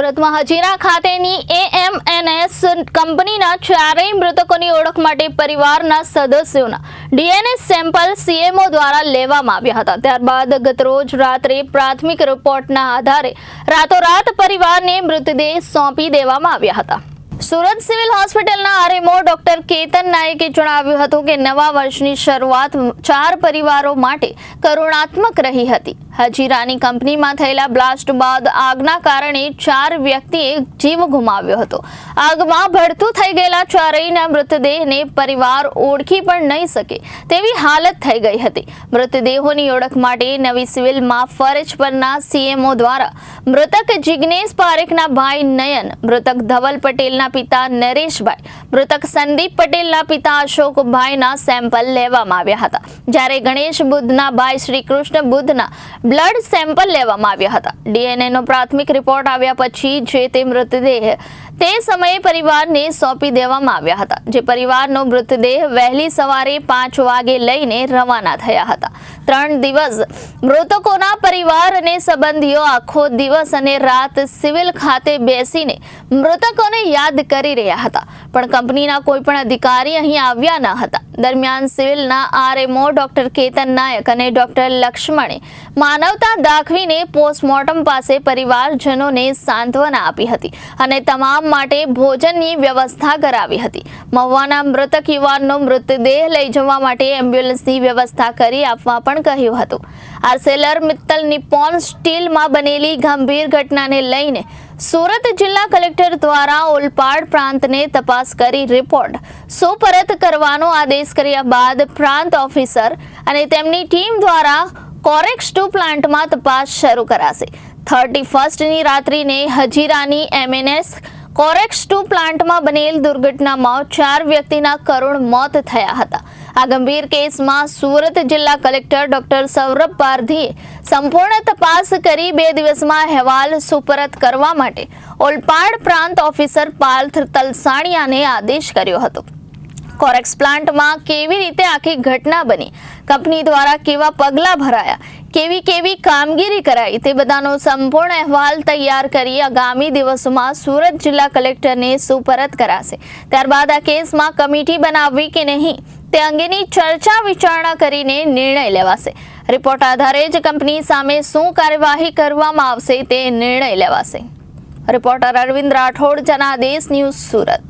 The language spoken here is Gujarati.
સુરતમાં હજીરા ખાતેની એએમએનએસ કંપનીના ચારેય મૃતકોની ઓળખ માટે પરિવારના સદસ્યોના ડીએનએ સેમ્પલ સીએમઓ દ્વારા લેવામાં આવ્યા હતા. ત્યારબાદ ગતરોજ રાત્રે પ્રાથમિક રિપોર્ટના આધારે રાતોરાત પરિવારને મૃતદેહ સોંપી દેવામાં આવ્યા હતા. સુરત સિવિલ હોસ્પિટલના આરએમઓ ડોક્ટર કેતન નાયકે જણાવ્યું હતું કે નવા વર્ષની શરૂઆત ચાર પરિવારો માટે કરુણાત્મક રહી હતી. હજીરાની કંપનીમાં થયેલા બ્લાસ્ટ બાદ આગના કારણે ચાર વ્યક્તિએ જીવ ગુમાવ્યો હતો. આગમાં ભડતું થઈ ગયેલા ચારેયના મૃતદેહને પરિવાર ઓળખી પણ નહીં શકે તેવી હાલત થઈ ગઈ હતી. મૃતદેહોની ઓળખ માટે નવી સિવિલમાં ફરજ પરના સીએમઓ દ્વારા મૃતક જિગ્નેશ પારેખના ભાઈ નયન, મૃતક ધવલ પટેલના પિતા નરેશભાઈ. મૃતક સંદીપ પટેલના પિતા અશોકભાઈના સેમ્પલ લેવામાં આવ્યા હતા. જ્યારે ગણેશ બુદ્ધના ભાઈ શ્રી કૃષ્ણ બુદ્ધના બ્લડ સેમ્પલ લેવામાં આવ્યા હતા. ડીએનએનો પ્રાથમિક રિપોર્ટ આવ્યા પછી જે તે મૃતદેહ તે સમયે પરિવારને સોંપી દેવામાં આવ્યા હતા, જે પરિવારનો મૃતદેહ વહેલી સવારે પાંચ વાગે લઈને રવાના થયા હતા. ત્રણ દિવસ મૃતકોના પરિવાર અને સંબંધીઓ આખો દિવસ અને રાત સિવિલ ખાતે બેસીને મૃતકોને યાદ કરી રહ્યા હતા. પણ કંપનીના કોઈ પણ અધિકારી અહીં આવ્યા ન હતા. દરમિયાન સિવિલના આરએમઓ ડોક્ટર કેતન નાયક અને ડોક્ટર લક્ષ્મણે માનવતા દાખવીને પોસ્ટમોર્ટમ પાસે પરિવારજનોને સાંત્વના આપી હતી અને તમામ માટે ભોજનની વ્યવસ્થા કરાવી હતી. મહુવાના મૃતક યુવાનનો મૃતદેહ લઈ જવા માટે એમ્બ્યુલન્સની વ્યવસ્થા કરી આપવા પણ કહ્યું હતું. આર્સેલર મિત્તલ નિપોન સ્ટીલમાં બનેલી ગંભીર ઘટનાને લઈને સુરત જિલ્લા કલેક્ટર દ્વારા ઓલપાડ પ્રાંતને તપાસ કરી રિપોર્ટ. સુપરત કરવાનો આદેશ કર્યા બાદ પ્રાંત ઓફિસર અને તેમની ટીમ દ્વારા કોરેક્સ ટુ પ્લાન્ટમાં તપાસ શરૂ કરાશે. થર્ટી ફર્સ્ટની રાત્રિને હજીરાની એમએનએસ કોરેક્સ ટુ પ્લાન્ટમાં બનેલ દુર્ઘટનામાં ચાર વ્યક્તિના કરુણ મોત થયા હતા. આ ગંભીર કેસમાં સુરત જિલ્લા કલેક્ટર ડોક્ટર સૌરભ પારધીએ સંપૂર્ણ તપાસ કરી બે દિવસમાં અહેવાલ સુપરત કરવા માટે ઓલપાડ પ્રાંત ઓફિસર પાર્થ તલસાણિયાને આદેશ કર્યો હતો. કોરેક્સ પ્લાન્ટમાં કેવી રીતે આખી ઘટના બની, કંપની દ્વારા કેવા પગલાં ભરાયા, કેવી કેવી કામગીરી કરાઈ, તે બધાનો સંપૂર્ણ અહેવાલ તૈયાર કરી આગામી દિવસોમાં સુરત જિલ્લા કલેક્ટરને સુપરત કરાશે. ત્યારબાદ આ કેસમાં કમિટી બનાવવી કે નહીં તે અંગેની ચર્ચા વિચારણા કરીને નિર્ણય લેવાશે. રિપોર્ટ આધારે જ કંપની સામે શું કાર્યવાહી કરવામાં આવશે તે નિર્ણય લેવાશે. Reporter Arvind Rathod, Janadesh news Surat.